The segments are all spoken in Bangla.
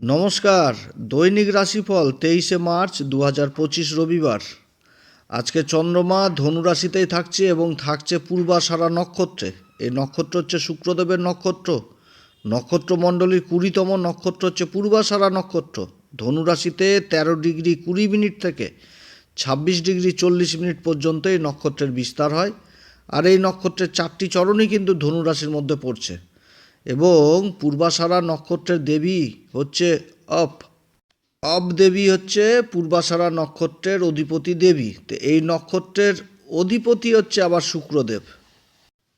নমস্কার, দৈনিক রাশিফল তেইশে মার্চ দু হাজার পঁচিশ রবিবার। আজকে চন্দ্রমা ধনুরাশিতেই থাকছে এবং থাকছে পূর্বাষাঢ়া নক্ষত্রে। এই নক্ষত্র হচ্ছে শুক্রদেবের নক্ষত্র। নক্ষত্রমণ্ডলীর কুড়িতম নক্ষত্র হচ্ছে পূর্বাষাঢ়া নক্ষত্র। ধনুরাশিতে তেরো ডিগ্রি কুড়ি মিনিট থেকে ছাব্বিশ ডিগ্রি চল্লিশ মিনিট পর্যন্ত এই নক্ষত্রের বিস্তার হয়। আর এই নক্ষত্রের চারটি চরণই কিন্তু ধনুরাশির মধ্যে পড়ছে। এবং পূর্বাষাঢ়া নক্ষত্রের দেবী হচ্ছে অপ। অপ দেবী হচ্ছে পূর্বাষাঢ়া নক্ষত্রের অধিপতি দেবী। তো এই নক্ষত্রের অধিপতি হচ্ছে আবার শুক্রদেব।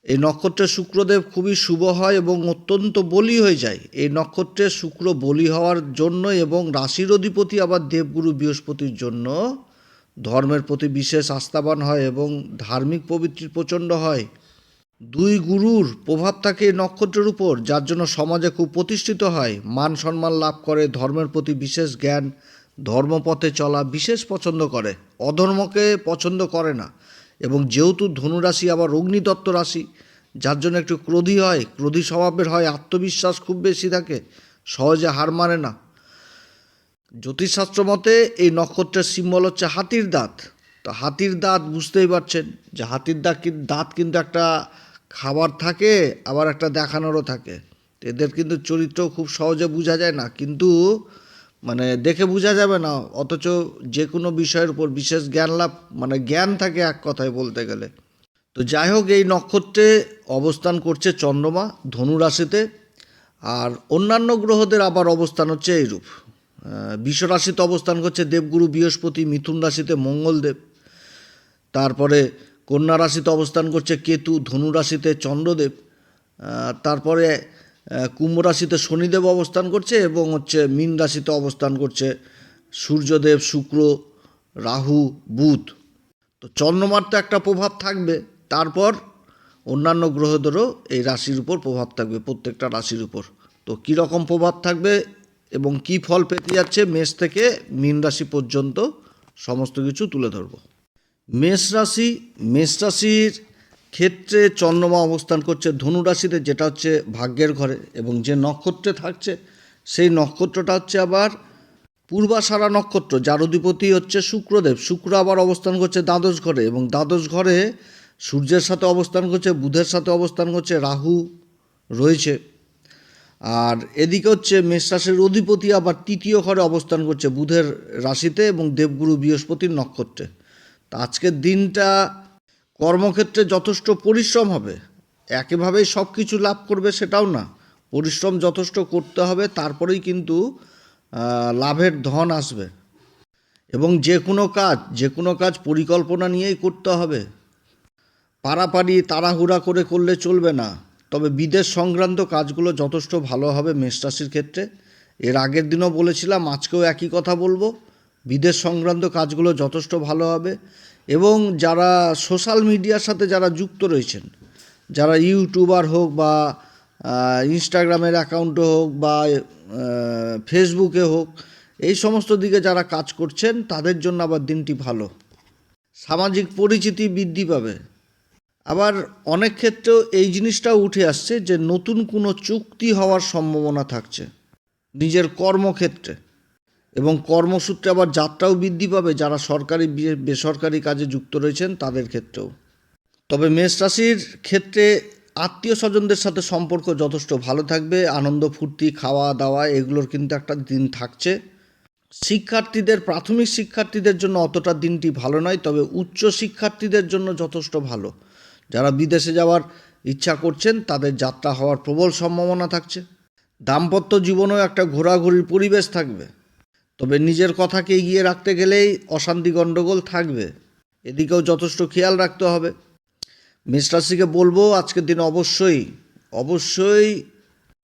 এই নক্ষত্রের শুক্রদেব খুবই শুভ হয় এবং অত্যন্ত বলি হয়ে যায়। এই নক্ষত্রের শুক্র বলি হওয়ার জন্য এবং রাশির অধিপতি আবার দেবগুরু বৃহস্পতির জন্য ধর্মের প্রতি বিশেষ আস্থাবান হয় এবং ধার্মিক প্রবৃত্তি প্রচণ্ড হয়। দুই গুরুর প্রভাব থাকে নক্ষত্রের উপর, যার জন্য সমাজে খুব প্রতিষ্ঠিত হয়। মান সম্মান লাভ করে, ধর্মের প্রতি বিশেষ জ্ঞান, ধর্মপথে চলা বিশেষ পছন্দ করে। অধর্মকে পছন্দ করে না। এবং যেহেতু ধনুরাশি আবার অগ্নিদত্ত রাশি, যার জন্য একটু ক্রোধী হয়, ক্রোধী স্বভাবের হয়, আত্মবিশ্বাস খুব বেশি থাকে, সহজে হার মানে না। জ্যোতিষশাস্ত্র মতে এই নক্ষত্রের সিম্বল হচ্ছে হাতির দাঁত। তো হাতির দাঁত বুঝতেই পারছেন যে হাতির দাঁত দাঁত কিন্তু একটা খাবার থাকে, আবার একটা দেখানোরও থাকে। এদের কিন্তু চরিত্র খুব সহজে বোঝা যায় না। কিন্তু মানে দেখে বোঝা যাবে না। অথচ যে কোনো বিষয়ের উপর বিশেষ জ্ঞান লাভ মানে জ্ঞান থাকে এক কথায় বলতে গেলে। তো যাই হোক, এই নক্ষত্রে অবস্থান করছে চন্দ্রমা, ধনু রাশিতে। আর অন্যান্য গ্রহদের আবার অবস্থান হচ্ছে এইরূপ। রাশিতে অবস্থান করছে দেবগুরু, বৃহস্পতি, মিথুন রাশিতে মঙ্গলদেব। তারপরে কন্যা রাশিতে অবস্থান করছে কেতু, ধনু রাশিতে চন্দ্রদেব তারপরে কুম্ভ রাশিতে শনিদেব অবস্থান করছে এবং হচ্ছে মীন রাশিতে অবস্থান করছে সূর্যদেব, শুক্র, রাহু, বুধ। তো চন্দ্রমার তো একটা প্রভাব থাকবে, তারপর অন্যান্য গ্রহদেরও এই রাশির উপর প্রভাব থাকবে, প্রত্যেকটা রাশির উপর। তো কী রকম প্রভাব থাকবে এবং কি ফল পেতে যাচ্ছে, মেষ থেকে মীন রাশি পর্যন্ত সমস্ত কিছু তুলে ধরবো। মেষ রাশি, মেষ রাশির ক্ষেত্রে চন্দ্রমা অবস্থান করছে। ধনু রাশিতে যেটা হচ্ছে ভাগ্যের ঘরে এবং যে নক্ষত্রে থাকছে, সেই নক্ষত্রটা হচ্ছে আবার পূর্বাষাঢ়া নক্ষত্র, যার অধিপতি হচ্ছে শুক্রদেব। শুক্র আবার অবস্থান করছে দ্বাদশ ঘরে এবং দ্বাদশ ঘরে সূর্যের সাথে অবস্থান করছে, বুধের সাথে অবস্থান করছে, রাহু রয়েছে। আর এদিকে হচ্ছে মেষ রাশির অধিপতি আবার তৃতীয় ঘরে অবস্থান করছে বুধের রাশিতে এবং দেবগুরু বৃহস্পতির নক্ষত্রে। আজকের দিনটা কর্মক্ষেত্রে যথেষ্ট পরিশ্রম হবে। একেভাবেই সব কিছু লাভ করবে সেটাও না। পরিশ্রম যথেষ্ট করতে হবে, তারপরেই কিন্তু লাভের ধন আসবে। এবং যে কোনো কাজ, যে কোনো কাজ পরিকল্পনা নিয়েই করতে হবে। পারাপারি তাড়াহুড়া করে করলে চলবে না। তবে বিদেশ সংক্রান্ত কাজগুলো যথেষ্ট ভালো হবে মেষ রাশির ক্ষেত্রে। এর আগের দিনও বলেছিলাম, আজকেও একই কথা বলব। বিদেশ সংক্রান্ত কাজগুলো যথেষ্ট ভালো হবে এবং যারা সোশ্যাল মিডিয়ার সাথে যারা যুক্ত রয়েছেন, যারা ইউটিউবার হোক বা ইনস্টাগ্রামের অ্যাকাউন্টে হোক বা ফেসবুকে হোক, এই সমস্ত দিকে যারা কাজ করছেন, তাদের জন্য আবার দিনটি ভালো। সামাজিক পরিচিতি বৃদ্ধি পাবে। আবার অনেক ক্ষেত্রেও এই জিনিসটাও উঠে আসছে যে নতুন কোনো চুক্তি হওয়ার সম্ভাবনা থাকছে নিজের কর্মক্ষেত্রে। এবং কর্মসূত্রে আবার যাত্রাও বৃদ্ধি পাবে যারা সরকারি বেসরকারি কাজে যুক্ত রয়েছেন তাদের ক্ষেত্রেও। তবে মেষ রাশির ক্ষেত্রে আত্মীয় স্বজনদের সাথে সম্পর্ক যথেষ্ট ভালো থাকবে, আনন্দ, ফুর্তি, খাওয়া দাওয়া এগুলোর কিন্তু একটা দিন থাকছে। শিক্ষার্থীদের, প্রাথমিক শিক্ষার্থীদের জন্য অতটা দিনটি ভালো নয়, তবে উচ্চ শিক্ষার্থীদের জন্য যথেষ্ট ভালো। যারা বিদেশে যাওয়ার ইচ্ছা করছেন, তাদের যাত্রা হওয়ার প্রবল সম্ভাবনা থাকছে। দাম্পত্য জীবনেও একটা ঘোরাঘুরির পরিবেশ থাকবে। তবে নিজের কথাকে এগিয়ে রাখতে গেলেই অশান্তি গণ্ডগোল থাকবে। এদিকেও যথেষ্ট খেয়াল রাখতে হবে। রাশিকে বলব, আজকের দিন অবশ্যই অবশ্যই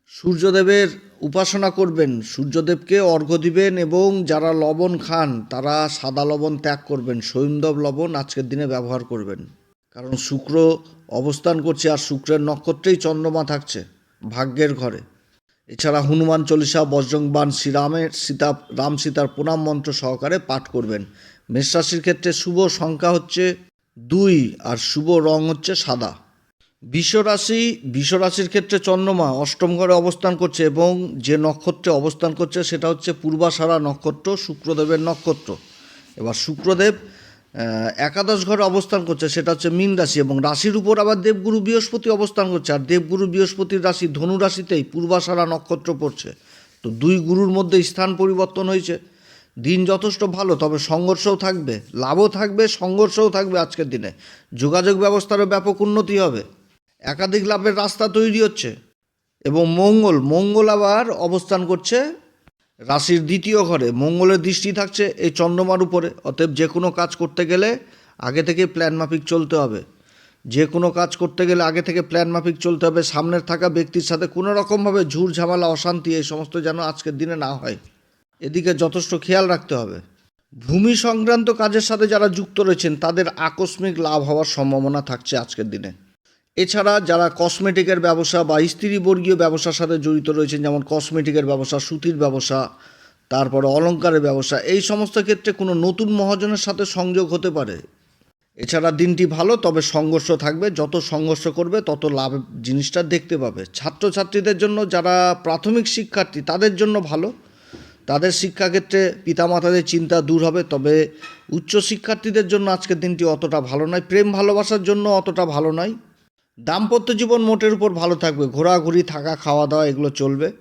সূর্যদেবের উপাসনা করবেন। সূর্যদেবকে অর্ঘ্য দিবেন এবং যারা লবণ খান, তারা সাদা লবণ ত্যাগ করবেন সৈন্দব লবণ আজকের দিনে ব্যবহার করবেন। কারণ শুক্র অবস্থান করছে আর শুক্রের নক্ষত্রেই চন্দ্রমা থাকছে, ভাগ্যের ঘরে। এছাড়া হনুমান চল্লিশা বজ্রংবান শ্রীরামের সীতা, রাম সীতার প্রণাম মন্ত্র সহকারে পাঠ করবেন। মেষ রাশির ক্ষেত্রে শুভ সংখ্যা হচ্ছে দুই আর শুভ রং হচ্ছে সাদা। বিশ্বরাশি বিশ্বরাশির ক্ষেত্রে চন্দ্রমা অষ্টম ঘরে অবস্থান করছে এবং যে নক্ষত্রে অবস্থান করছে সেটা হচ্ছে পূর্বাষাঢ়া নক্ষত্র, শুক্রদেবের নক্ষত্র। এবার শুক্রদেব একাদশ ঘরে অবস্থান করছে, সেটা হচ্ছে মীন রাশি এবং রাশির উপর আবার দেবগুরু বৃহস্পতি অবস্থান করছে, আর দেবগুরু বৃহস্পতির রাশি ধনু রাশিতেই পূর্বাষাঢ়া নক্ষত্র পড়ছে। তো দুই গুরুর মধ্যে স্থান পরিবর্তন হয়েছে। দিন যথেষ্ট ভালো, তবে সংঘর্ষও থাকবে, লাভও থাকবে, সংঘর্ষও থাকবে আজকের দিনে। যোগাযোগ ব্যবস্থারও ব্যাপক উন্নতি হবে। একাধিক লাভের রাস্তা তৈরি হচ্ছে এবং মঙ্গল মঙ্গল আবার অবস্থান করছে রাশির দ্বিতীয় ঘরে মঙ্গলের দৃষ্টি থাকছে এই চন্দ্রমার উপরে। অতএব যে কোনো কাজ করতে গেলে আগে থেকে প্ল্যান মাফিক চলতে হবে। যে কোনো কাজ করতে গেলে আগে থেকে প্ল্যান মাফিক চলতে হবে। সামনের থাকা ব্যক্তির সাথে কোনো রকমভাবে ঝুর ঝামেলা, অশান্তি এই সমস্ত যেন আজকের দিনে না হয়। এদিকে যথেষ্ট খেয়াল রাখতে হবে। ভূমি সংক্রান্ত কাজের সাথে যারা যুক্ত রয়েছেন, তাদের আকস্মিক লাভ হওয়ার সম্ভাবনা থাকছে আজকের দিনে। এছাড়া যারা কসমেটিকের ব্যবসা বা স্ত্রীবর্গীয় ব্যবসার সাথে জড়িত রয়েছেন, যেমন কসমেটিকের ব্যবসা, সুতির ব্যবসা, তারপরে অলংকারের ব্যবসা, এই সমস্ত ক্ষেত্রে কোনো নতুন মহাজনের সাথে সংযোগ হতে পারে? এছাড়া দিনটি ভালো, তবে সংঘর্ষ থাকবে। যত সংঘর্ষ করবে, তত লাভ জিনিসটা দেখতে পাবে। ছাত্রছাত্রীদের জন্য যারা প্রাথমিক শিক্ষার্থী, তাদের জন্য ভালো। তাদের শিক্ষাক্ষেত্রে পিতামাতাদের চিন্তা দূর হবে, তবে উচ্চ শিক্ষার্থীদের জন্য আজকের দিনটি অতটা ভালো নয়। প্রেম ভালোবাসার জন্য অতটা ভালো নয়। দাম্পত্য জীবন মোটের উপর ভালো থাকবে। ঘোরাঘুরি, থাকা খাওয়া দাওয়া এগুলো চলবে।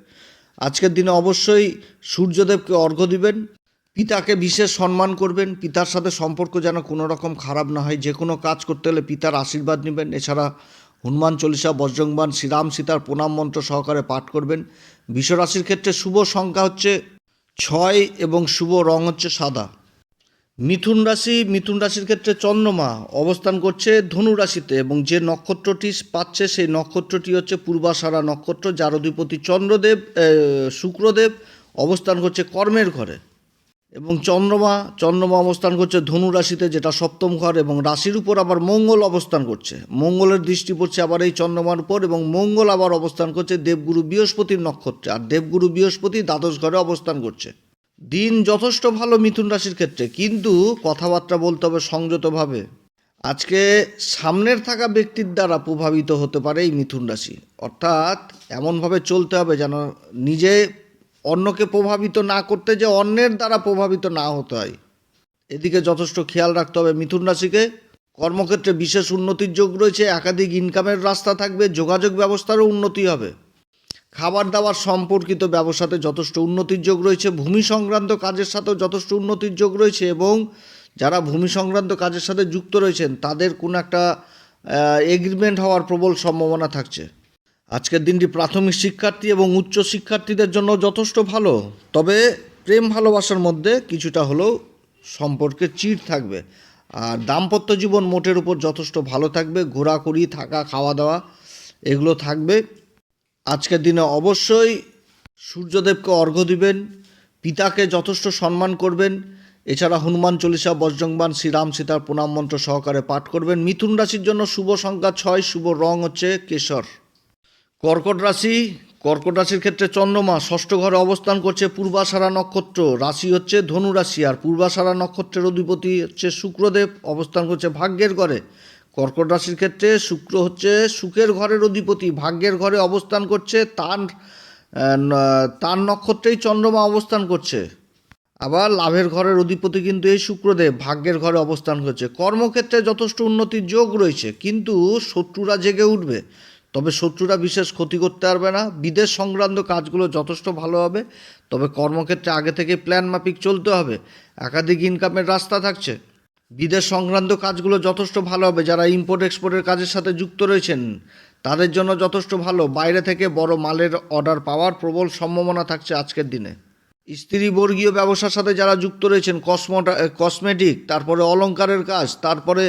আজকের দিনে অবশ্যই সূর্যদেবকে অর্ঘ্য দিবেন। পিতাকে বিশেষ সম্মান করবেন। পিতার সাথে সম্পর্ক যেন কোনো রকম খারাপ না হয়। যে কোনো কাজ করতে হলে পিতার আশীর্বাদ নেবেন। এছাড়া হনুমান চল্লিশা বজ্রংবান শ্রীরাম সীতার প্রণাম মন্ত্র সহকারে পাঠ করবেন। বিশ্বরাশির ক্ষেত্রে শুভ সংখ্যা হচ্ছে ছয় এবং শুভ রং হচ্ছে সাদা। মিথুন রাশি, মিথুন রাশির ক্ষেত্রে চন্দ্রমা অবস্থান করছে ধনু রাশিতে এবং যে নক্ষত্রটি পাচ্ছে সেই নক্ষত্রটি হচ্ছে পূর্বাষাঢ়া নক্ষত্র, যার অধিপতি চন্দ্রদেব শুক্রদেব অবস্থান করছে কর্মের ঘরে। এবং চন্দ্রমা চন্দ্রমা অবস্থান করছে ধনু রাশিতে, যেটা সপ্তম ঘর এবং রাশির উপর আবার মঙ্গল অবস্থান করছে। মঙ্গলের দৃষ্টি পড়ছে আবার এই চন্দ্রমার উপর এবং মঙ্গল আবার অবস্থান করছে দেবগুরু বৃহস্পতির নক্ষত্রে। আর দেবগুরু বৃহস্পতি দ্বাদশ ঘরে অবস্থান করছে। দিন যথেষ্ট ভালো মিথুন রাশির ক্ষেত্রে, কিন্তু কথাবার্তা বলতে হবে সংযতভাবে। আজকে সামনের থাকা ব্যক্তির দ্বারা প্রভাবিত হতে পারে এই মিথুন রাশি। অর্থাৎ এমনভাবে চলতে হবে যেন নিজে অন্যকে প্রভাবিত না করতে যে অন্যের দ্বারা প্রভাবিত না হতে হয়। এদিকে যথেষ্ট খেয়াল রাখতে হবে মিথুন রাশিকে। কর্মক্ষেত্রে বিশেষ উন্নতির যোগ রয়েছে, একাধিক ইনকামের রাস্তা থাকবে, যোগাযোগ ব্যবস্থারও উন্নতি হবে। খাবার দাবার সম্পর্কিত ব্যবসাতে যথেষ্ট উন্নতির যোগ রয়েছে, ভূমি সংক্রান্ত কাজের সাথেও যথেষ্ট উন্নতির যোগ রয়েছে এবং যারা ভূমি সংক্রান্ত কাজের সাথে যুক্ত রয়েছেন, তাদের কোনো একটা এগ্রিমেন্ট হওয়ার প্রবল সম্ভাবনা থাকছে। আজকের দিনটি প্রাথমিক শিক্ষার্থী এবং উচ্চ শিক্ষার্থীদের জন্য যথেষ্ট ভালো, তবে প্রেম ভালোবাসার মধ্যে কিছুটা হলেও সম্পর্কে চিড় থাকবে। আর দাম্পত্য জীবন মোটের উপর যথেষ্ট ভালো থাকবে, ঘোরাঘুরি, থাকা, খাওয়া দাওয়া, এগুলো থাকবে। আজকের দিনে অবশ্যই সূর্যদেবকে অর্ঘ্য দিবেন, পিতাকে যথেষ্ট সম্মান করবেন। এছাড়া হনুমান চল্লিশা বজ্রংবান শ্রীরাম সীতার প্রণাম মন্ত্র সহকারে পাঠ করবেন। মিথুন রাশির জন্য শুভ সংখ্যা ছয়, শুভ রং হচ্ছে কেশর। কর্কট রাশি, কর্কট রাশির ক্ষেত্রে চন্দ্রমা ষষ্ঠ ঘরে অবস্থান করছে পূর্বাষাঢ়া নক্ষত্র। রাশি হচ্ছে ধনু রাশি আর পূর্বাষাঢ়া নক্ষত্রের অধিপতি হচ্ছে শুক্রদেব। অবস্থান করছে ভাগ্যের ঘরে। কর্কট রাশির ক্ষেত্রে শুক্র হচ্ছে সুখের ঘরের অধিপতি, ভাগ্যের ঘরে অবস্থান করছে, তার তার নক্ষত্রেই চন্দ্রমা অবস্থান করছে। আবার লাভের ঘরের অধিপতি কিন্তু এই শুক্রদেব, ভাগ্যের ঘরে অবস্থান করছে। কর্মক্ষেত্রে যথেষ্ট উন্নতির যোগ রয়েছে, কিন্তু শত্রুরা জেগে উঠবে। তবে শত্রুরা বিশেষ ক্ষতি করতে পারবে না। বিদেশ সংক্রান্ত কাজগুলো যথেষ্ট ভালো হবে, তবে কর্মক্ষেত্রে আগে থেকে প্ল্যান মাফিক চলতে হবে। একাধিক ইনকামের রাস্তা থাকছে। বিদেশ সংক্রান্ত কাজগুলো যথেষ্ট ভালো হবে। যারা ইম্পোর্ট এক্সপোর্টের কাজের সাথে যুক্ত রয়েছেন, তাদের জন্য যথেষ্ট ভালো। বাইরে থেকে বড় মালের অর্ডার পাওয়ার প্রবল সম্ভাবনা থাকছে আজকের দিনে। স্ত্রী বর্গীয় ব্যবসার সাথে যারা যুক্ত রয়েছেন কসমোটা কসমেটিক তারপরে অলংকারের কাজ, তারপরে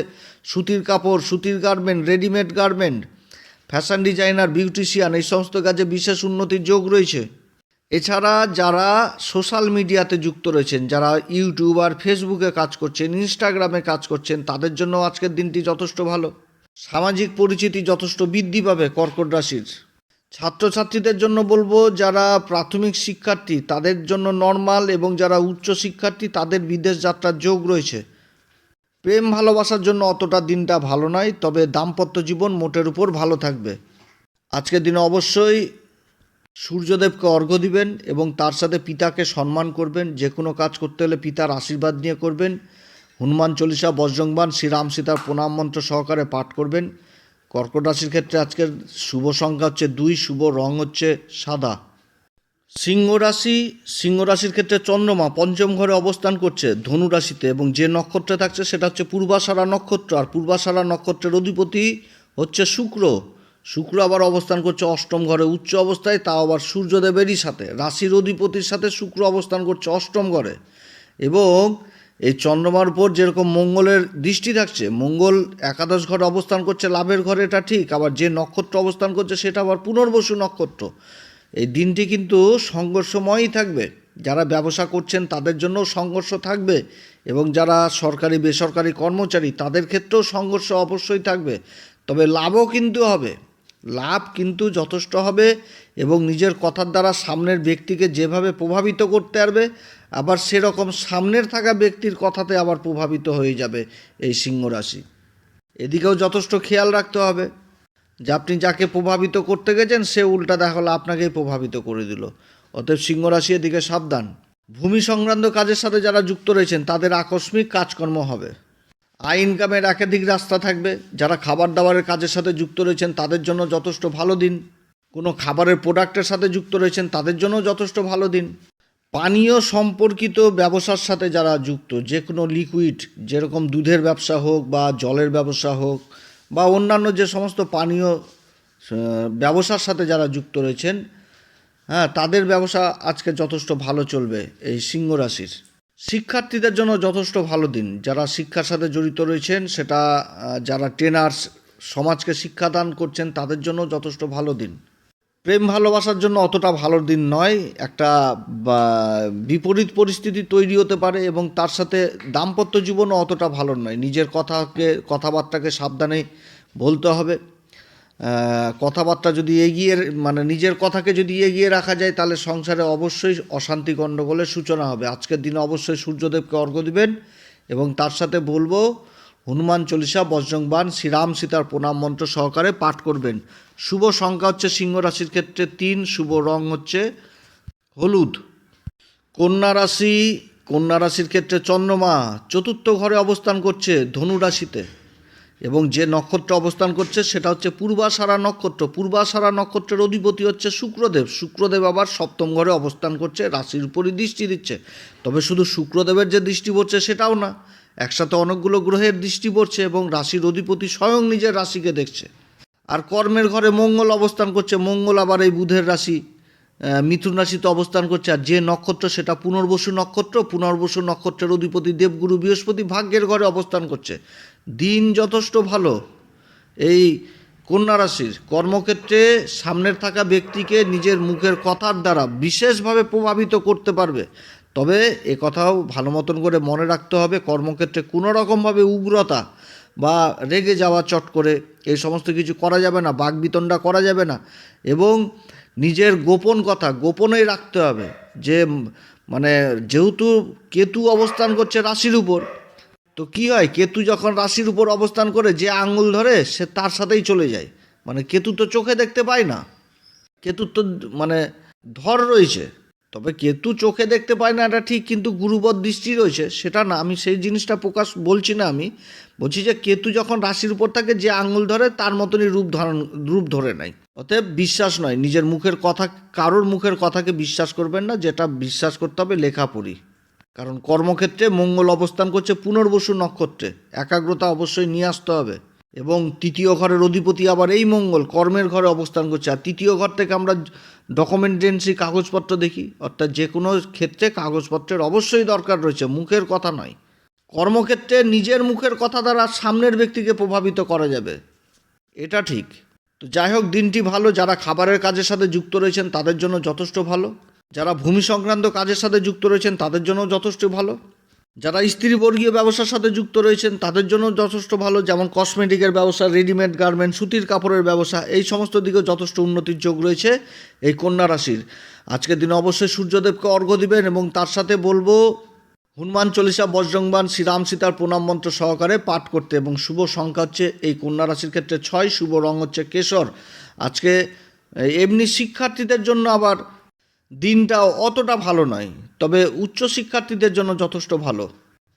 সুতির কাপড়, সুতির garment readymade garment fashion designer beautician এই সমস্ত কাজে বিশেষ উন্নতির যোগ রয়েছে। এছাড়া যারা সোশ্যাল মিডিয়াতে যুক্ত রয়েছেন, যারা ইউটিউব আর ফেসবুকে কাজ করছেন, ইনস্টাগ্রামে কাজ করছেন, তাদের জন্য আজকের দিনটি যথেষ্ট ভালো। সামাজিক পরিচিতি যথেষ্ট বৃদ্ধি পাবে কর্কট রাশির। ছাত্রছাত্রীদের জন্য বলব, যারা প্রাথমিক শিক্ষার্থী, তাদের জন্য নর্মাল এবং যারা উচ্চ শিক্ষার্থী, তাদের বিদেশ যাত্রার যোগ রয়েছে। প্রেম ভালোবাসার জন্য অতটা দিনটা ভালো নয়, তবে দাম্পত্য জীবন মোটের উপর ভালো থাকবে। আজকের দিনে অবশ্যই সূর্যদেবকে অর্ঘ্য দিবেন এবং তার সাথে পিতাকে সম্মান করবেন। যে কোনো কাজ করতে হলে পিতার আশীর্বাদ নিয়ে করবেন। হনুমান চল্লিশা বজ্রংবান শ্রীরাম সীতার প্রণাম মন্ত্র সহকারে পাঠ করবেন। কর্কট রাশির ক্ষেত্রে আজকের শুভ সংখ্যা হচ্ছে দুই, শুভ রং হচ্ছে সাদা। সিংহ রাশি, সিংহ রাশির ক্ষেত্রে চন্দ্রমা পঞ্চম ঘরে অবস্থান করছে ধনু রাশিতে এবং যে নক্ষত্রে থাকছে সেটা হচ্ছে পূর্বাষাঢ়া নক্ষত্র। আর পূর্বাষাঢ়া নক্ষত্রের অধিপতি হচ্ছে শুক্র। শুক্র আবার অবস্থান করছে অষ্টম ঘরে। উচ্চ অবস্থায় তাও আবার সূর্যদেবেরই সাথে। রাশির অধিপতির সাথে শুক্র অবস্থান করছে অষ্টম ঘরে। এবং এই চন্দ্রমার উপর যেরকম মঙ্গলের দৃষ্টি থাকছে, মঙ্গল একাদশ ঘরে অবস্থান করছে, লাভের ঘরে এটা ঠিক, আবার যে নক্ষত্র অবস্থান করছে সেটা আবার পুনর্বসু নক্ষত্র। এই দিনটি কিন্তু সংঘর্ষময়ই থাকবে। যারা ব্যবসা করছেন তাদের জন্য সংঘর্ষ থাকবে এবং যারা সরকারি, বেসরকারি কর্মচারী তাদের ক্ষেত্রেও সংঘর্ষ অবশ্যই থাকবে। তবে লাভও কিন্তু হবে। লাভ কিন্তু যথেষ্ট হবে এবং নিজের কথার দ্বারা সামনের ব্যক্তিকে যেভাবে প্রভাবিত করতে পারবে, আবার সেরকম সামনের থাকা ব্যক্তির কথাতে আবার প্রভাবিত হয়ে যাবে এই সিংহ রাশি। এদিকেও যথেষ্ট খেয়াল রাখতে হবে। যে আপনি যাকে প্রভাবিত করতে গেছেন, সে উল্টা দেখা হলো আপনাকেই প্রভাবিত করে দিল। অতএব সিংহ রাশি এদিকে সাবধান। ভূমি সংক্রান্ত কাজের সাথে যারা যুক্ত রয়েছেন, তাদের আকস্মিক কাজকর্ম হবে। আয় ইনকামের একাধিক রাস্তা থাকবে। যারা খাবার দাবারের কাজের সাথে যুক্ত রয়েছেন, তাদের জন্য যথেষ্ট ভালো দিন। কোনো খাবারের প্রোডাক্টের সাথে যুক্ত রয়েছেন, তাদের জন্য যথেষ্ট ভালো দিন। পানীয় সম্পর্কিত ব্যবসার সাথে যারা যুক্ত যে কোনো লিকুইড যেরকম দুধের ব্যবসা হোক বা জলের ব্যবসা হোক, বা অন্যান্য যে সমস্ত পানীয় ব্যবসার সাথে যারা যুক্ত রয়েছেন হ্যাঁ তাদের ব্যবসা আজকে যথেষ্ট ভালো চলবে এই সিংহ রাশির। শিক্ষার্থীদের জন্য যথেষ্ট ভালো দিন। যারা শিক্ষার সাথে জড়িত রয়েছেন, সেটা যারা ট্রেনার্স সমাজকে শিক্ষাদান করছেন, তাদের জন্য যথেষ্ট ভালো দিন। প্রেম ভালোবাসার জন্য অতটা ভালো দিন নয়। একটা বিপরীত পরিস্থিতি তৈরি হতে পারে এবং তার সাথে দাম্পত্য জীবনও অতটা ভালো নয়। নিজের কথাকে, কথাবার্তাকে সাবধানে বলতে হবে। কথাবার্তা যদি এগিয়ে মানে নিজের কথাকে যদি এগিয়ে রাখা যায়, তাহলে সংসারে অবশ্যই অশান্তি গণ্ডগোলের সূচনা হবে। আজকের দিনে অবশ্যই সূর্যদেবকে অর্ঘ্য দিবেন এবং তার সাথে বলব, হনুমান চল্লিশা বজ্রংবান শ্রীরাম সীতার প্রণাম মন্ত্র সহকারে পাঠ করবেন। শুভ সংখ্যা হচ্ছে সিংহ রাশির ক্ষেত্রে তিন, শুভ রং হচ্ছে হলুদ। কন্যা রাশি, কন্যা রাশির ক্ষেত্রে চন্দ্রমা, চতুর্থ ঘরে অবস্থান করছে ধনু রাশিতে। এবং যে নক্ষত্র অবস্থান করছে সেটা হচ্ছে পূর্বাষাঢ়া নক্ষত্র। পূর্বাষাঢ়া নক্ষত্রের অধিপতি হচ্ছে শুক্রদেব। শুক্রদেব আবার সপ্তম ঘরে অবস্থান করছে, রাশির উপরই দৃষ্টি দিচ্ছে। তবে শুধু শুক্রদেবের যে দৃষ্টি পড়ছে সেটাও না, একসাথে অনেকগুলো গ্রহের দৃষ্টি পড়ছে এবং রাশির অধিপতি স্বয়ং নিজের রাশিকে দেখছে। আর কর্মের ঘরে মঙ্গল অবস্থান করছে, মঙ্গল আবার এই বুধের রাশি মিথুন রাশিতে অবস্থান করছে। আর যে নক্ষত্র, সেটা পুনর্বসু নক্ষত্র। পুনর্বসু নক্ষত্রের অধিপতি দেবগুরু বৃহস্পতি ভাগ্যের ঘরে অবস্থান করছে। দিন যথেষ্ট ভালো। এই কন্যা রাশির কর্মক্ষেত্রে সামনের থাকা ব্যক্তিকে নিজের মুখের কথার দ্বারা বিশেষভাবে প্রভাবিত করতে পারবে। তবে এ কথাও ভালো মতন করে মনে রাখতে হবে, কর্মক্ষেত্রে কোনো রকমভাবে উগ্রতা বা রেগে যাওয়া চট করে এই সমস্ত কিছু করা যাবে না বাগবিতণ্ডা করা যাবে না এবং নিজের গোপন কথা গোপনেই রাখতে হবে যে মানে যেহেতু কেতু অবস্থান করছে রাশির উপর তো কি হয়? কেতু যখন রাশির উপর অবস্থান করে যে আঙ্গুল ধরে, সে তার সাথেই চলে যায়। মানে কেতু তো চোখে দেখতে পায় না। কেতুর তো মানে ধর রয়েছে। তবে কেতু চোখে দেখতে পায় না, এটা ঠিক, কিন্তু গুরুবর দৃষ্টি রয়েছে। সেটা না, আমি সেই জিনিসটা প্রকাশ বলছি না আমি। বলছি যে কেতু যখন রাশির উপর থাকে, যে আঙুল ধরে, তার মতনই রূপ ধারণ, রূপ ধরে নেয়। অতএব বিশ্বাস নয়, নিজের মুখের কথা, কারোর মুখের কথাকে বিশ্বাস করবেন না, যেটা বিশ্বাস করতে হবে লেখা পড়ি কারণ কর্মক্ষেত্রে মঙ্গল অবস্থান করছে পুনর্বসু নক্ষত্রে। একাগ্রতা অবশ্যই নিয়ে আসতে হবে। এবং তৃতীয় ঘরের অধিপতি আবার এই মঙ্গল, কর্মের ঘরে অবস্থান করছে। আর তৃতীয় ঘর থেকে আমরা ডকুমেন্টেন্সি, কাগজপত্র দেখি। অর্থাৎ যে কোনো ক্ষেত্রে কাগজপত্রের অবশ্যই দরকার রয়েছে, মুখের কথা নয়। কর্মক্ষেত্রে নিজের মুখের কথা দ্বারা সামনের ব্যক্তিকে প্রভাবিত করা যাবে। এটা ঠিক। তো যাই হোক, দিনটি ভালো। যারা খাবারের কাজের সাথে যুক্ত রয়েছেন, তাদের জন্য যথেষ্ট ভালো। যারা ভূমি সংক্রান্ত কাজের সাথে যুক্ত রয়েছেন, তাদের জন্য যথেষ্ট ভালো। যারা স্ত্রীবর্গীয় ব্যবসার সাথে যুক্ত রয়েছেন, তাদের জন্য যথেষ্ট ভালো। যেমন কসমেটিকের ব্যবসা রেডিমেড গার্মেন্ট সুতির কাপড়ের ব্যবসা, এই সমস্ত দিকেও যথেষ্ট উন্নতির যোগ রয়েছে এই কন্যা রাশির। আজকের দিনে অবশ্যই সূর্যদেবকে অর্ঘ্য দিবেন এবং তার সাথে বলব, হনুমান চল্লিশা বজ্রংবান শ্রীরাম সীতার প্রণাম মন্ত্র সহকারে পাঠ করতে এবং শুভ সংখ্যা হচ্ছে এই কন্যা রাশির ক্ষেত্রে ছয়, শুভ রং হচ্ছে কেশর। আজকে, এমনি শিক্ষার্থীদের জন্য আবার দিনটাও অতটা ভালো নয়, তবে উচ্চ শিক্ষার্থীদের জন্য যথেষ্ট ভালো।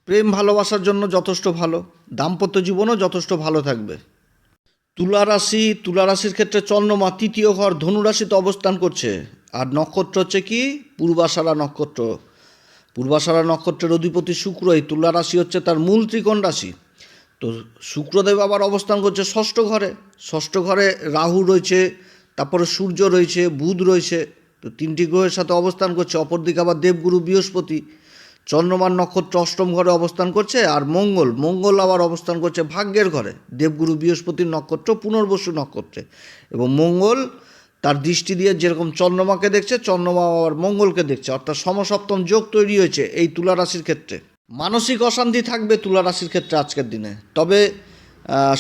প্রেম ভালোবাসার জন্য যথেষ্ট ভালো, দাম্পত্য জীবনও যথেষ্ট ভালো থাকবে। তুলা রাশি তুলা রাশির ক্ষেত্রে চন্দ্রমা তৃতীয় ঘর ধনুরাশিতে অবস্থান করছে। আর নক্ষত্র হচ্ছে কি? পূর্বাশারা নক্ষত্র। পূর্বাশারা নক্ষত্রের অধিপতি শুক্র, এই তুলা রাশি হচ্ছে তার মূল ত্রিকোণ রাশি। তো শুক্রদেব আবার অবস্থান করছে ষষ্ঠ ঘরে। ষষ্ঠ ঘরে রাহু রয়েছে, তারপরে সূর্য রয়েছে, বুধ রয়েছে তো তিনটি গ্রহের সাথে অবস্থান করছে, অপরদিকে আবার দেবগুরু বৃহস্পতি। চন্দ্রমার নক্ষত্র অষ্টম ঘরে অবস্থান করছে আর মঙ্গল মঙ্গল আবার অবস্থান করছে ভাগ্যের ঘরে। দেবগুরু বৃহস্পতির নক্ষত্র পুনর্বসু নক্ষত্রে এবং মঙ্গল তার দৃষ্টি দিয়ে যেরকম চন্দ্রমাকে দেখছে, চন্দ্রমা আবার মঙ্গলকে দেখছে। অর্থাৎ সমসপ্তম যোগ তৈরি হয়েছে এই তুলা রাশির ক্ষেত্রে। মানসিক অশান্তি থাকবে তুলা রাশির ক্ষেত্রে আজকের দিনে। তবে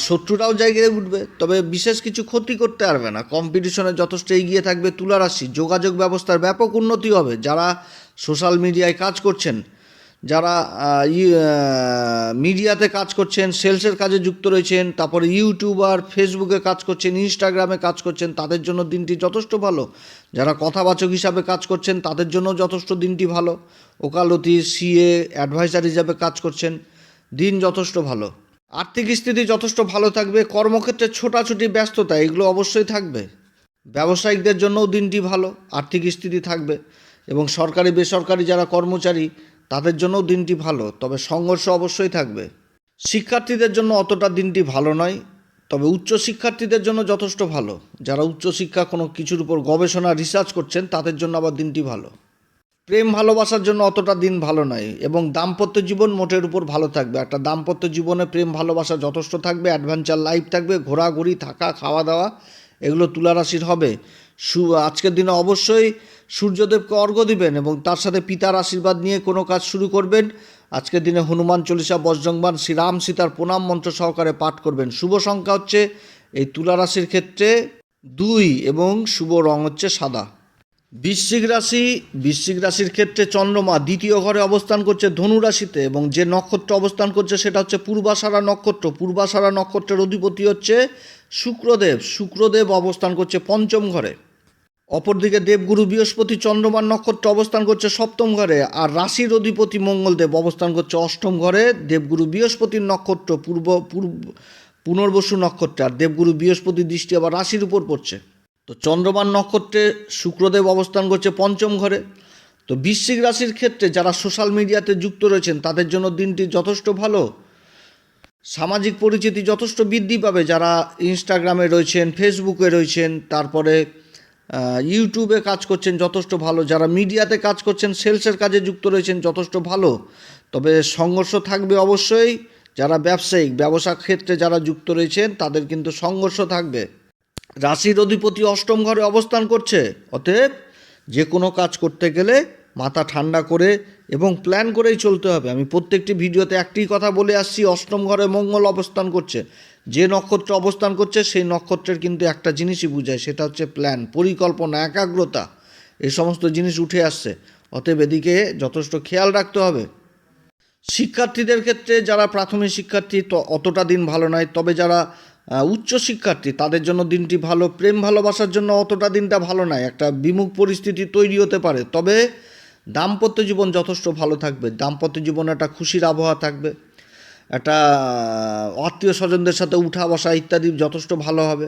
শত্রুরাও জায়গায় উঠবে। তবে বিশেষ কিছু ক্ষতি করতে পারবে না। কম্পিটিশনে যথেষ্ট এগিয়ে থাকবে তুলা রাশি যোগাযোগ ব্যবস্থার ব্যাপক উন্নতি হবে। যারা সোশ্যাল মিডিয়ায় কাজ করছেন, যারা মিডিয়াতে কাজ করছেন সেলসের কাজে যুক্ত রয়েছেন, তারপরে ইউটিউবার ফেসবুকে কাজ করছেন ইনস্টাগ্রামে কাজ করছেন, তাদের জন্য দিনটি যথেষ্ট ভালো। যারা কথাবাচক হিসাবে কাজ করছেন, তাদের জন্য যথেষ্ট দিনটি ভালো। ওকালতি সিএ অ্যাডভাইজার হিসাবে কাজ করছেন, দিন যথেষ্ট ভালো। আর্থিক স্থিতি যথেষ্ট ভালো থাকবে, কর্মক্ষেত্রে ছোটাছুটি, ব্যস্ততা, এগুলো অবশ্যই থাকবে। ব্যবসায়িকদের জন্যও দিনটি ভালো, আর্থিক স্থিতি থাকবে এবং সরকারি, বেসরকারি যারা কর্মচারী, তাদের জন্যও দিনটি ভালো, তবে সংঘর্ষ অবশ্যই থাকবে। শিক্ষার্থীদের জন্য অতটা দিনটি ভালো নয়, তবে উচ্চ শিক্ষার্থীদের জন্য যথেষ্ট ভালো। যারা উচ্চশিক্ষা কোনো কিছুর উপর গবেষণা, রিসার্চ করছেন, তাদের জন্য আবার দিনটি ভালো। প্রেম ভালোবাসার জন্য অতটা দিন ভালো নয় এবং দাম্পত্য জীবন মোটের উপর ভালো থাকবে। একটা দাম্পত্য জীবনে প্রেম ভালোবাসা যথেষ্ট থাকবে অ্যাডভেঞ্চার লাইফ থাকবে, ঘোরাঘুরি, থাকা খাওয়া দাওয়া এগুলো তুলা রাশির হবে। সু, আজকের দিনে অবশ্যই সূর্যদেবকে অর্ঘ্য দিবেন এবং তার সাথে পিতার আশীর্বাদ নিয়ে কোনো কাজ শুরু করবেন। আজকের দিনে হনুমান চল্লিশা বজ্রংবান শ্রীরাম সীতার প্রণাম মন্ত্র সহকারে পাঠ করবেন। শুভ সংখ্যা হচ্ছে এই তুলা রাশির ক্ষেত্রে দুই এবং শুভ রং হচ্ছে সাদা। বৃশ্চিক রাশি, বৃশ্চিক রাশির ক্ষেত্রে চন্দ্রমা দ্বিতীয় ঘরে অবস্থান করছে ধনু রাশিতে এবং যে নক্ষত্র অবস্থান করছে সেটা হচ্ছে পূর্বাশারা নক্ষত্র। পূর্বাশারা নক্ষত্রের অধিপতি হচ্ছে শুক্রদেব। শুক্রদেব অবস্থান করছে পঞ্চম ঘরে। অপরদিকে দেবগুরু বৃহস্পতি চন্দ্রমার নক্ষত্র অবস্থান করছে সপ্তম ঘরে আর রাশির অধিপতি মঙ্গলদেব অবস্থান করছে অষ্টম ঘরে। দেবগুরু বৃহস্পতির নক্ষত্র পূর্ব পূর্ব, পুনর্বসু নক্ষত্রে আর দেবগুরু বৃহস্পতির দৃষ্টি আবার রাশির উপর পড়ছে। তো চন্দ্রমান নক্ষত্রে শুক্রদেব অবস্থান করছে পঞ্চম ঘরে। তো বৃশ্চিক রাশির ক্ষেত্রে যারা সোশ্যাল মিডিয়াতে যুক্ত রয়েছেন, তাদের জন্য দিনটি যথেষ্ট ভালো। সামাজিক পরিচিতি যথেষ্ট বৃদ্ধি পাবে যারা ইনস্টাগ্রামে রয়েছেন, ফেসবুকে রয়েছেন, তারপরে ইউটিউবে কাজ করছেন যথেষ্ট ভালো। যারা মিডিয়াতে কাজ করছেন, সেলসের কাজে যুক্ত রয়েছেন যথেষ্ট ভালো। তবে সংঘর্ষ থাকবে অবশ্যই। যারা ব্যবসায়িক, ব্যবসা ক্ষেত্রে যারা যুক্ত রয়েছেন, তাদের কিন্তু সংঘর্ষ থাকবে। রাশির অধিপতি অষ্টম ঘরে অবস্থান করছে। অতএব যে কোনো কাজ করতে গেলে মাথা ঠান্ডা করে এবং প্ল্যান করেই চলতে হবে। আমি প্রত্যেকটি ভিডিওতে একটি কথা বলে আসছি, অষ্টম ঘরে মঙ্গল অবস্থান করছে। যে নক্ষত্র অবস্থান করছে, সেই নক্ষত্রের কিন্তু একটা জিনিসই বোঝায়, সেটা হচ্ছে প্ল্যান পরিকল্পনা, একাগ্রতা। এই সমস্ত জিনিস উঠে আসছে। অতএব এদিকে যথেষ্ট খেয়াল রাখতে হবে। শিক্ষার্থীদের ক্ষেত্রে যারা প্রাথমিক শিক্ষার্থী, তো অতটা দিন ভালো নয়। তবে যারা উচ্চ শিক্ষার্থী, তাদের জন্য দিনটি ভালো, প্রেম ভালোবাসার জন্য অতটা দিনটা ভালো নয়, একটা বিমুখ পরিস্থিতি তৈরি হতে পারে। তবে দাম্পত্য জীবন যথেষ্ট ভালো থাকবে, দাম্পত্য জীবনে একটা খুশির আবহাওয়া থাকবে, একটা আত্মীয় স্বজনদের সাথে উঠা বসা ইত্যাদি যথেষ্ট ভালো হবে।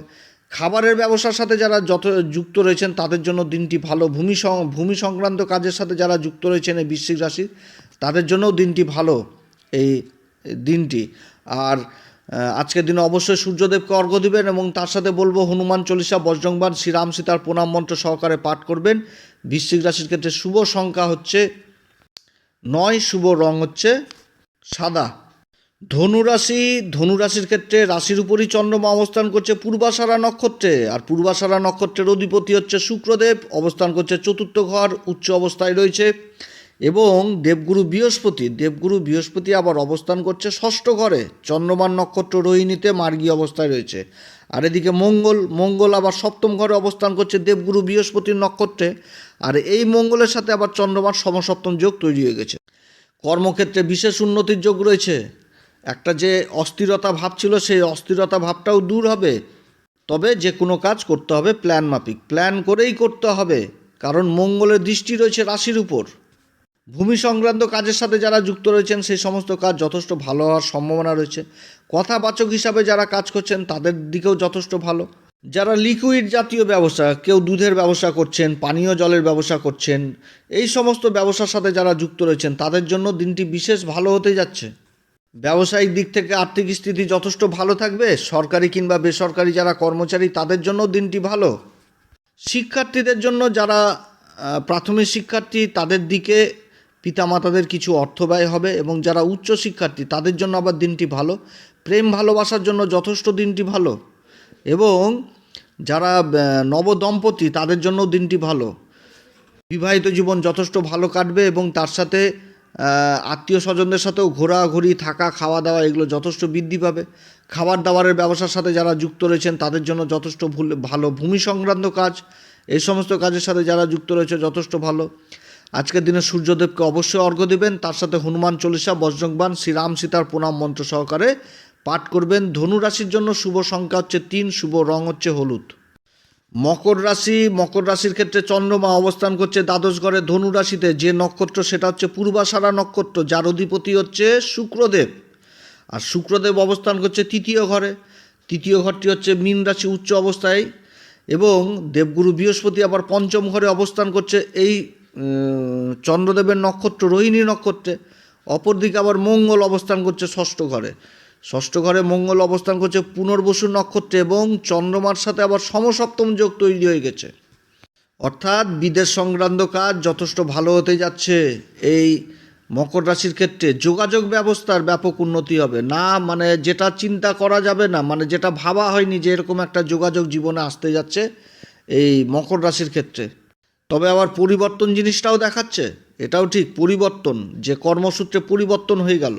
খাবারের ব্যবসার সাথে যারা যত যুক্ত রয়েছেন, তাদের জন্য দিনটি ভালো। ভূমি ভূমি সংক্রান্ত কাজের সাথে যারা যুক্ত রয়েছেন এই বৃশ্চিক রাশি তাদের জন্যও দিনটি ভালো, এই দিনটি। আর আজকের দিনে অবশ্যই সূর্যদেবকে অর্ঘ্য দিবেন এবং তার সাথে বলব হনুমান চল্লিশা বজ্রংবান শ্রীরাম সীতার প্রণাম মন্ত্র সহকারে পাঠ করবেন। বৃশ্চিক রাশির ক্ষেত্রে শুভ সংখ্যা হচ্ছে নয়, শুভ রং হচ্ছে সাদা। ধনুরাশি ধনুরাশির ক্ষেত্রে রাশির উপরই চন্দ্রমা অবস্থান করছে পূর্বাশারা নক্ষত্রে, আর পূর্বাশারা নক্ষত্রের অধিপতি হচ্ছে শুক্রদেব, অবস্থান করছে চতুর্থ ঘর, উচ্চ অবস্থায় রয়েছে। এবং দেবগুরু বৃহস্পতি দেবগুরু বৃহস্পতি আবার অবস্থান করছে ষষ্ঠ ঘরে। চন্দ্রমান নক্ষত্র রোহিণীতে মার্গী অবস্থায় রয়েছে। আর এদিকে মঙ্গল মঙ্গল আবার সপ্তম ঘরে অবস্থান করছে দেবগুরু বৃহস্পতির নক্ষত্রে। আর এই মঙ্গলের সাথে আবার চন্দ্রমার সমসপ্তম যোগ তৈরি হয়ে গেছে। কর্মক্ষেত্রে বিশেষ উন্নতির যোগ রয়েছে। একটা যে অস্থিরতা ভাব ছিল, সেই অস্থিরতা ভাবটাও দূর হবে। তবে যে কোনো কাজ করতে হবে প্ল্যান মাফিক। প্ল্যান করেই করতে হবে। কারণ মঙ্গলের দৃষ্টি রয়েছে রাশির উপর। ভূমি সংক্রান্ত কাজের সাথে যারা যুক্ত রয়েছেন, সেই সমস্ত কাজ যথেষ্ট ভালো হওয়ার সম্ভাবনা রয়েছে। কথাবাচক হিসাবে যারা কাজ করছেন, তাদের দিকেও যথেষ্ট ভালো। যারা লিকুইড জাতীয় ব্যবসা, কেউ দুধের ব্যবসা করছেন, পানীয় জলের ব্যবসা করছেন, এই সমস্ত ব্যবসার সাথে যারা যুক্ত রয়েছেন, তাদের জন্য দিনটি বিশেষ ভালো হতে যাচ্ছে। ব্যবসায়িক দিক থেকে আর্থিক স্থিতি যথেষ্ট ভালো থাকবে। সরকারি কিংবা বেসরকারি যারা কর্মচারী, তাদের জন্য দিনটি ভালো। শিক্ষার্থীদের জন্য যারা প্রাথমিক শিক্ষার্থী, তাদের দিকে পিতামাতাদের কিছু অর্থ ব্যয় হবে এবং যারা উচ্চ শিক্ষার্থী, তাদের জন্য আবার দিনটি ভালো। প্রেম ভালোবাসার জন্য যথেষ্ট দিনটি ভালো। এবং যারা নবদম্পতি, তাদের জন্য দিনটি ভালো। বিবাহিত জীবন যথেষ্ট ভালো কাটবে এবং তার সাথে আত্মীয় স্বজনদের সাথেও ঘোরাঘুরি, থাকা খাওয়া দাওয়া এগুলো যথেষ্ট বৃদ্ধি পাবে। খাবার দাবারের ব্যবসার সাথে যারা যুক্ত রয়েছেন, তাদের জন্য যথেষ্ট ভালো ভূমি সংক্রান্ত কাজ। এই সমস্ত কাজের সাথে যারা যুক্ত রয়েছে, যথেষ্ট ভালো। আজকের দিনে সূর্যদেবকে অবশ্যই অর্ঘ্য দেবেন। তার সাথে হনুমান চল্লিশা, বজ্রংবান, শ্রীরাম সীতার প্রণাম মন্ত্র সহকারে পাঠ করবেন। ধনু রাশির জন্য শুভ সংখ্যা হচ্ছে তিন, শুভ রং হচ্ছে হলুদ। মকর রাশি, মকর রাশির ক্ষেত্রে চন্দ্রমা অবস্থান করছে দ্বাদশ ঘরে ধনু রাশিতে। যে নক্ষত্র, সেটা হচ্ছে পূর্বাষাঢ়া নক্ষত্র, যার অধিপতি হচ্ছে শুক্রদেব। আর শুক্রদেব অবস্থান করছে তৃতীয় ঘরে। তৃতীয় ঘরটি হচ্ছে মীন রাশি উচ্চ অবস্থায় এবং দেবগুরু বৃহস্পতি আবার পঞ্চম ঘরে অবস্থান করছে। এই চন্দ্রদেবের নক্ষত্র রোহিণী নক্ষত্রে, অপরদিকে আবার মঙ্গল অবস্থান করছে ষষ্ঠ ঘরে। ষষ্ঠ ঘরে মঙ্গল অবস্থান করছে পুনর্বসু নক্ষত্রে এবং চন্দ্রমার সাথে আবার সমসপ্তম যোগ তৈরি হয়ে গেছে। অর্থাৎ বিদেশ সংক্রান্ত কাজ যথেষ্ট ভালো হতে যাচ্ছে। এই মকর রাশির ক্ষেত্রে যোগাযোগ ব্যবস্থার ব্যাপক উন্নতি হবে। না মানে যেটা চিন্তা করা যাবে না মানে যেটা ভাবা হয়নি যে এরকম একটা যোগাযোগ জীবনে আসতে যাচ্ছে এই মকর রাশির ক্ষেত্রে। তবে আবার পরিবর্তন জিনিসটাও দেখাচ্ছে। এটাও ঠিক, পরিবর্তন, যে কর্মসূত্রে পরিবর্তন হয়ে গেল।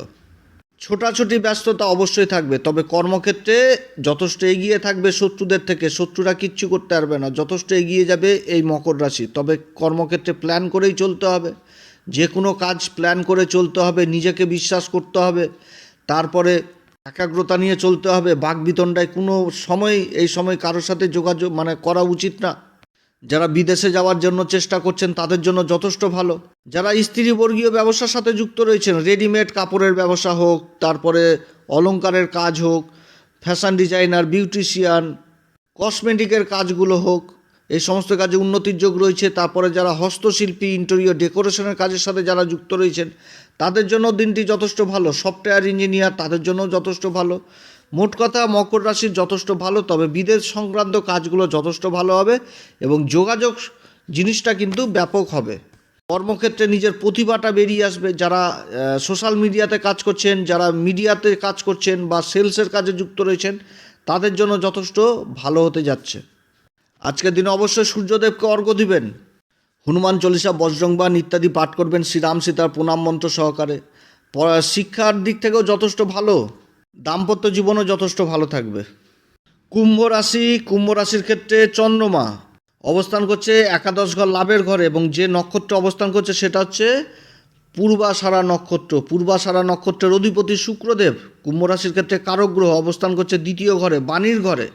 ছোটাছুটি, ব্যস্ততা অবশ্যই থাকবে, তবে কর্মক্ষেত্রে যথেষ্ট এগিয়ে থাকবে শত্রুদের থেকে। শত্রুরা কিচ্ছু করতে পারবে না, যথেষ্ট এগিয়ে যাবে এই মকর রাশি। তবে কর্মক্ষেত্রে প্ল্যান করেই চলতে হবে। যে কোনো কাজ প্ল্যান করে চলতে হবে, নিজেকে বিশ্বাস করতে হবে। তারপরে একাগ্রতা নিয়ে চলতে হবে। বাকবিতণ্ডায় কোনো সময়, এই সময় কারোর সাথে যোগাযোগ মানে করা উচিত না। যারা বিদেশে যাওয়ার জন্য চেষ্টা করছেন, তাদের জন্য যথেষ্ট ভালো। যারা স্ত্রীবর্গীয় ব্যবসার সাথে যুক্ত রয়েছেন, রেডিমেড কাপড়ের ব্যবসা হোক, তারপরে অলংকারের কাজ হোক, ফ্যাশন ডিজাইনার, বিউটিশিয়ান, কসমেটিকের কাজগুলো হোক, এই সমস্ত কাজে উন্নতির যোগ রয়েছে। তারপরে যারা হস্তশিল্পী ইন্টেরিয়র ডেকোরেশনের কাজের সাথে যারা যুক্ত রয়েছেন, তাদের জন্য দিনটি যথেষ্ট ভালো। সফটওয়্যার ইঞ্জিনিয়ার তাদের জন্য যথেষ্ট ভালো। মোট কথা মকর রাশির যথেষ্ট ভালো, তবে বিদেশ সংক্রান্ত কাজগুলো যথেষ্ট ভালো হবে এবং যোগাযোগ জিনিসটা কিন্তু ব্যাপক হবে। কর্মক্ষেত্রে নিজের প্রতিভাটা বেরিয়ে আসবে। যারা সোশ্যাল মিডিয়াতে কাজ করছেন, যারা মিডিয়াতে কাজ করছেন বা সেলসের কাজে যুক্ত রয়েছেন, তাদের জন্য যথেষ্ট ভালো হতে যাচ্ছে। আজকের দিনে অবশ্যই সূর্যদেবকে অর্ঘ্য দিবেন। হনুমান চল্লিশা বজ্রংবান ইত্যাদি পাঠ করবেন। শ্রীরাম সীতার প্রণাম মন্ত্র সহকারে। শিক্ষার দিক থেকেও যথেষ্ট ভালো। দাম্পত্য জীবনও যথেষ্ট ভালো থাকবে। কুম্ভ রাশি, কুম্ভ রাশির ক্ষেত্রে চন্দ্রমা। অবস্থান করছে একাদশ ঘর লাভের ঘরে এবং যে নক্ষত্র অবস্থান করছে সেটা হচ্ছে পূর্বাষাঢ়া নক্ষত্র। পূর্বাষাঢ়া নক্ষত্রের অধিপতি শুক্রদেব। কুম্ভ রাশির ক্ষেত্রে কারগ্রহ অবস্থান করছে দ্বিতীয় ঘরে, বাণীর ঘরে।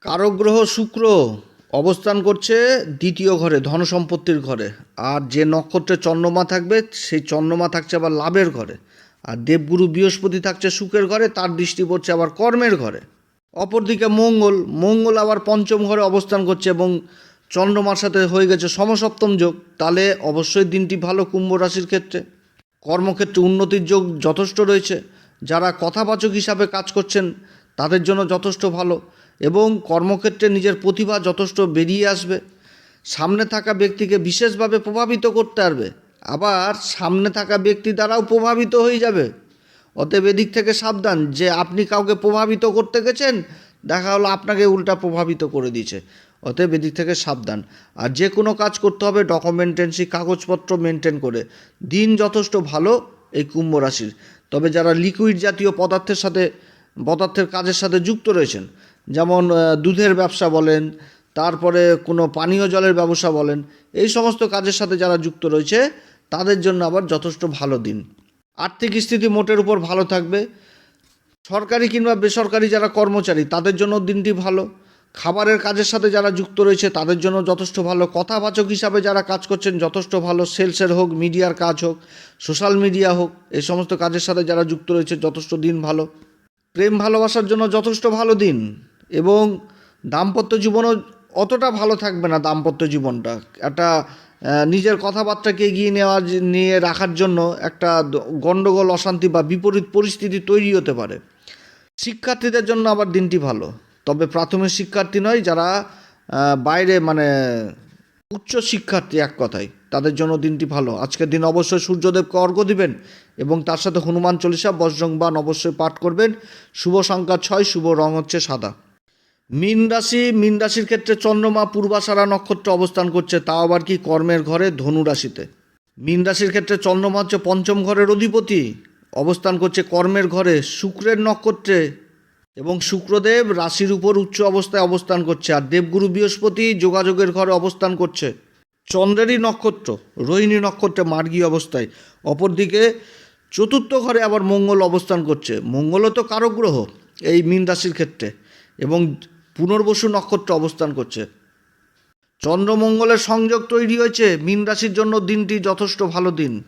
কারগ্রহ শুক্র অবস্থান করছে দ্বিতীয় ঘরে, ধন সম্পত্তির ঘরে। আর যে নক্ষত্রে চন্দ্রমা থাকবে, সেই চন্দ্রমা থাকছে আবার লাভের ঘরে। আর দেবগুরু বৃহস্পতি থাকছে সুখের ঘরে, তার দৃষ্টি পড়ছে আবার কর্মের ঘরে। অপরদিকে মঙ্গল মঙ্গল আবার পঞ্চম ঘরে অবস্থান করছে এবং চন্দ্রমার সাথে হয়ে গেছে সমসপ্তম যোগ। তাহলে অবশ্যই দিনটি ভালো কুম্ভ রাশির ক্ষেত্রে। কর্মক্ষেত্রে উন্নতির যোগ যথেষ্ট রয়েছে। যারা কথাবাচক হিসাবে কাজ করছেন, তাদের জন্য যথেষ্ট ভালো এবং কর্মক্ষেত্রে নিজের প্রতিভা যথেষ্ট বেরিয়ে আসবে। সামনে থাকা ব্যক্তিকে বিশেষভাবে প্রভাবিত করতে পারবে। আবার সামনে থাকা ব্যক্তি দ্বারাও প্রভাবিত হয়ে যাবে। অতএব এদিক থেকে সাবধান যে আপনি কাউকে প্রভাবিত করতে গেছেন, দেখা হলো আপনাকে উল্টা প্রভাবিত করে দিয়েছে। অতএব এদিক থেকে সাবধান। আর যে কোনো কাজ করতে হবে ডকুমেন্টেন্সি, কাগজপত্র মেনটেন করে। দিন যথেষ্ট ভালো এই কুম্ভ রাশির। তবে যারা লিকুইড জাতীয় পদার্থের সাথে, পদার্থের কাজের সাথে যুক্ত রয়েছেন, যেমন দুধের ব্যবসা বলেন তারপরে কোনো পানীয় জলের ব্যবসা বলেন, এই সমস্ত কাজের সাথে যারা যুক্ত রয়েছে, তাদের জন্য আবার যথেষ্ট ভালো দিন। আর্থিক স্থিতি মোটের উপর ভালো থাকবে। সরকারি কিংবা বেসরকারি যারা কর্মচারী, তাদের জন্য দিনটি ভালো। খাবারের কাজের সাথে যারা যুক্ত রয়েছে, তাদের জন্য যথেষ্ট ভালো। কথাবাচক হিসাবে যারা কাজ করছেন, যথেষ্ট ভালো। সেলসের হোক, মিডিয়ার কাজ হোক, সোশ্যাল মিডিয়া হোক, এই সমস্ত কাজের সাথে যারা যুক্ত রয়েছে, যথেষ্ট দিন ভালো। প্রেম ভালোবাসার জন্য যথেষ্ট ভালো দিন এবং দাম্পত্য জীবনও অতটা ভালো থাকবে না দাম্পত্য জীবনটা। একটা নিজের কথাবার্তাকে এগিয়ে নেওয়া নিয়ে রাখার জন্য একটা গণ্ডগোল অশান্তি বা বিপরীত পরিস্থিতি তৈরি হতে পারে। শিক্ষার্থীদের জন্য আবার দিনটি ভালো। তবে প্রাথমিক শিক্ষার্থী নয়, যারা বাইরে মানে উচ্চ শিক্ষার্থী এক কথায়, তাদের জন্য দিনটি ভালো। আজকের দিন অবশ্যই সূর্যদেবকে অর্ঘ্য দিবেন এবং তার সাথে হনুমান চল্লিশা বজ্রংবান অবশ্যই পাঠ করবেন। শুভ সংখ্যা ছয়, শুভ রং হচ্ছে সাদা। মীন রাশি, মীন রাশির ক্ষেত্রে চন্দ্রমা, পূর্বাশারা নক্ষত্রে অবস্থান করছে, তাও আবার কি কর্মের ঘরে? ধনু রাশিতে। মীন রাশির ক্ষেত্রে চন্দ্রমা হচ্ছে পঞ্চম ঘরের অধিপতি, অবস্থান করছে কর্মের ঘরে। শুক্রের নক্ষত্রে এবং শুক্রদেব রাশির উপর উচ্চ অবস্থায় অবস্থান করছে, আর দেবগুরু বৃহস্পতি যোগাযোগের ঘরে অবস্থান করছে। চন্দ্রেরই নক্ষত্র, রোহিণী নক্ষত্রে মার্গী অবস্থায়। অপরদিকে চতুর্থ ঘরে আবার মঙ্গল অবস্থান করছে। মঙ্গলও তো কারক গ্রহ এই মীন রাশির ক্ষেত্রে এবং পুনর্বসু নক্ষত্র অবস্থান করছে। চন্দ্রমঙ্গলের সংযোগ তৈরি হয়েছে। মীন রাশির জন্য দিনটি যথেষ্ট ভালো দিন।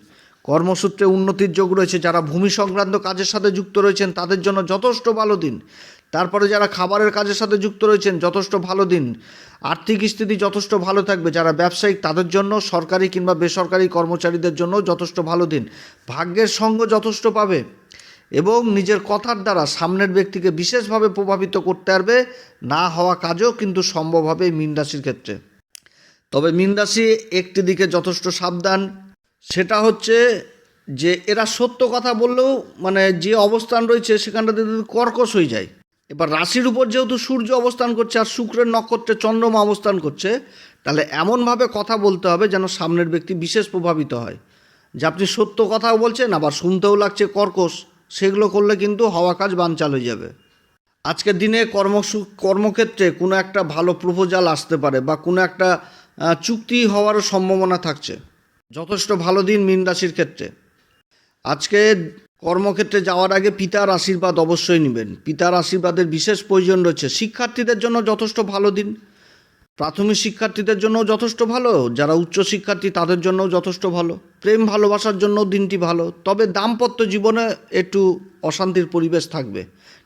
কর্মসূত্রে উন্নতির যোগ রয়েছে। যারা ভূমি সংক্রান্ত কাজের সাথে যুক্ত রয়েছেন, তাদের জন্য যথেষ্ট ভালো দিন। তারপরে যারা খাবারের কাজের সাথে যুক্ত রয়েছেন, যথেষ্ট ভালো দিন। আর্থিক স্থিতি যথেষ্ট ভালো থাকবে। যারা ব্যবসায়িক, তাদের জন্য সরকারি কিংবা বেসরকারি কর্মচারীদের জন্য যথেষ্ট ভালো দিন। ভাগ্যের সঙ্গ যথেষ্ট পাবে। এবং নিজের কথার দ্বারা সামনের ব্যক্তিকে বিশেষভাবে প্রভাবিত করতে পারবে, না হওয়া কাজও কিন্তু সম্ভব হবে মীন রাশির ক্ষেত্রে। তবে মীন রাশি একটি দিকে যথেষ্ট সাবধান, সেটা হচ্ছে যে এরা সত্য কথা বললেও মানে যে অবস্থান রয়েছে সেখানটাতে কর্কশ হয়ে যায়। এবার রাশির উপর যেহেতু সূর্য অবস্থান করছে আর শুক্রের নক্ষত্রে চন্দ্রমা অবস্থান করছে, তাহলে এমনভাবে কথা বলতে হবে যেন সামনের ব্যক্তি বিশেষ প্রভাবিত হয়। যে আপনি সত্য কথাও বলছেন, আবার শুনতেও লাগছে কর্কশ। সেগুলো করলে কিন্তু হওয়া কাজ বানচাল হয়ে যাবে। আজকের দিনে কর্মসু কর্মক্ষেত্রে কোনো একটা ভালো প্রপোজাল আসতে পারে বা কোনো একটা চুক্তি হওয়ারও সম্ভাবনা থাকছে। যথেষ্ট ভালো দিন মীন রাশির ক্ষেত্রে। আজকে কর্মক্ষেত্রে যাওয়ার আগে পিতার আশীর্বাদ অবশ্যই নেবেন। পিতার আশীর্বাদের বিশেষ প্রয়োজন রয়েছে। শিক্ষার্থীদের জন্য যথেষ্ট ভালো দিন। প্রাথমিক শিক্ষার্থীদের জন্য যথেষ্ট ভালো, যারা উচ্চ শিক্ষার্থী তাদের জন্যও যথেষ্ট ভালো। প্রেম ভালোবাসার জন্য দিনটি ভালো, তবে দাম্পত্য জীবনে একটু অশান্তির পরিবেশ থাকবে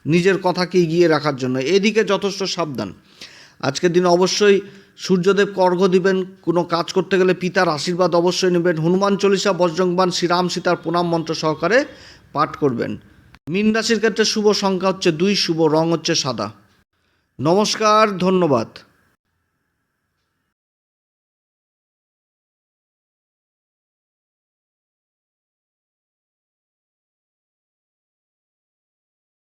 নিজের কথাকে এগিয়ে রাখার জন্য। এদিকে যথেষ্ট সাবধান। আজকের দিনে অবশ্যই সূর্যদেব অর্ঘ্য দিবেন, কোনো কাজ করতে গেলে পিতার আশীর্বাদ অবশ্যই নেবেন। হনুমান চল্লিশা বজ্রংবান শ্রীরাম সীতার প্রণাম মন্ত্র সহকারে পাঠ করবেন। মীন রাশির ক্ষেত্রে শুভ সংখ্যা হচ্ছে দুই, শুভ রং হচ্ছে সাদা। নমস্কার, ধন্যবাদ।